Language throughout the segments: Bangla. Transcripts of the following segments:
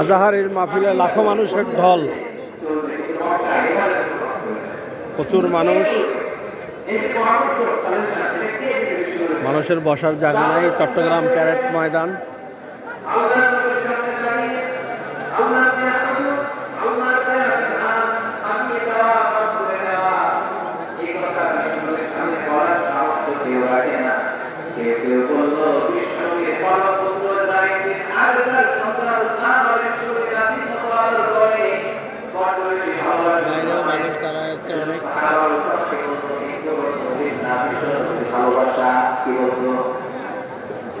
আজাহারের মাহফিলে লাখো মানুষের ঢল। প্রচুর মানুষ। মানুষের বসার জায়গা নাই। চট্টগ্রাম প্যারেড ময়দান বাইরেও মানুষ দাঁড়ায় আছে অনেক ভালোবাসা কি বলব ভিতরে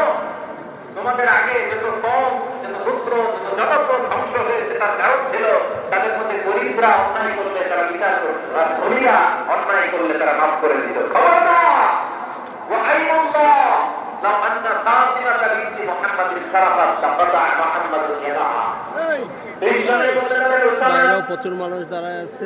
তোমাদের আগে যত কম যত পুত্র যত জনক ধ্বংস হয়েছে তার কারণ ছিল তাদের মধ্যে গরিবরা অন্যায় করলে তারা বিচার করত আর ধনীরা অন্যায় করলে তারা মাফ করে দিল খবর প্রচুর মানুষ দাঁড়ায় আছে।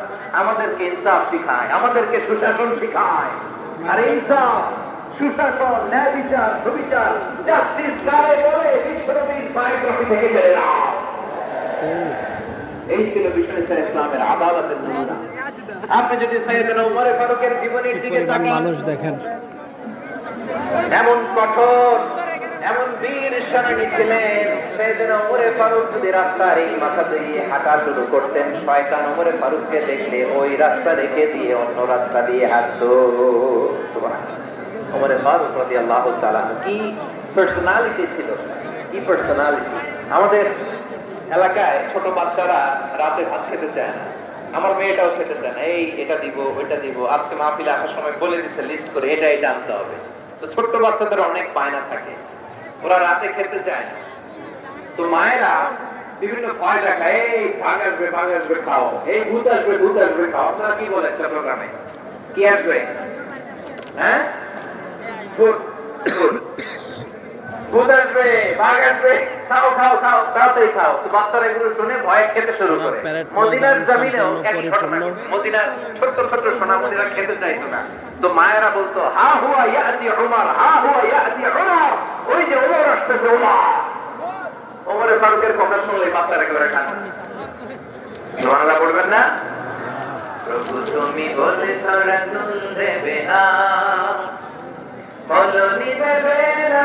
আমাদেরকে ইনসাফ শিখায় আমাদেরকে সুশাসন শিখায়। আর ইনসাফ সুশাসন ন্যায় বিচার সুবিচার জাস্টিস কারে বলে বিশ্বনবীর বায়োগ্রাফি থেকে জেনে নাও এই ছিল বিশ্ব ইসলামের আদালতের নমুনা। আপনি যদি সৈয়দনা উমর ফারুকের জীবনের দিকে তাকান মানুষ দেখেন। এমন কঠোর বীর সেনানী ছিলেন। সেদিন ওমরে ফারুক যদি রাস্তার এই মাথা দিয়ে হাঁটা শুরু করতেন, শয়তান ওমরে ফারুককে দেখলে ওই রাস্তা রেখে দিয়ে অন্য রাস্তা দিয়ে হাঁটতো। ওমরে ফারুক রাদি আল্লাহ কি পার্সোনালিটি ছিল? কি পার্সোনালিটি আমাদের এলাকায় ছোট বাচ্চারা রাতে ভাত খেতে চায় না। আমার মেয়েটাও খেতে চায় না। এই, এটা দিব, ওইটা দিব। আজকে মাহফিলে আসার সময় বলে দিচ্ছে লিস্ট করে এটা এটা আনতে হবে। তো ছোট্ট বাচ্চাদের অনেক বায়না থাকে। ওরা রাতে খেতে চায় না। তো মায়েরা বিভিন্ন ভয় দেখায় এই ভাগ আসবে ভাগ আসবে খাও। এই ভূত আসবে ভূত আসবে খাও। আপনারা কি বলেন চট্টগ্রামে কি আসবে? হ্যাঁ? ভূত ভূত। ভূত আসবে বাঘ আসবে খাও খাও খাও তাড়াতাড়ি খাও। তো বাচ্চারা এগুলো শুনে ভয় খেতে শুরু করে। মদিনার জমিনেও ঘটনা। মদিনার ছোট্ট ছোট্ট সোনামণিরা খেতে চাইতো না। তো মায়েরা বলতো হা হুয়া ইয়াতি উমর হা হুয়া ইয়াতি উমর ওই যে উমর আসতেছে উমর ওমরের ফারুকের কথা শুনলে বাচ্চারা একেবারে খান সুবহানাল্লাহ পড়বেন না? প্রভু তুমি বলেছ রাসূল দেবে না। বলনি দেবে না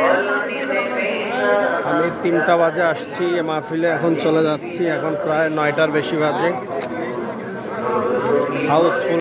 বলনি দেবে না আমি তিনটা বাজে আসছি মাহফিলে এখন চলে যাচ্ছি এখন প্রায় নয়টার বেশি বাজে। হাউসফুল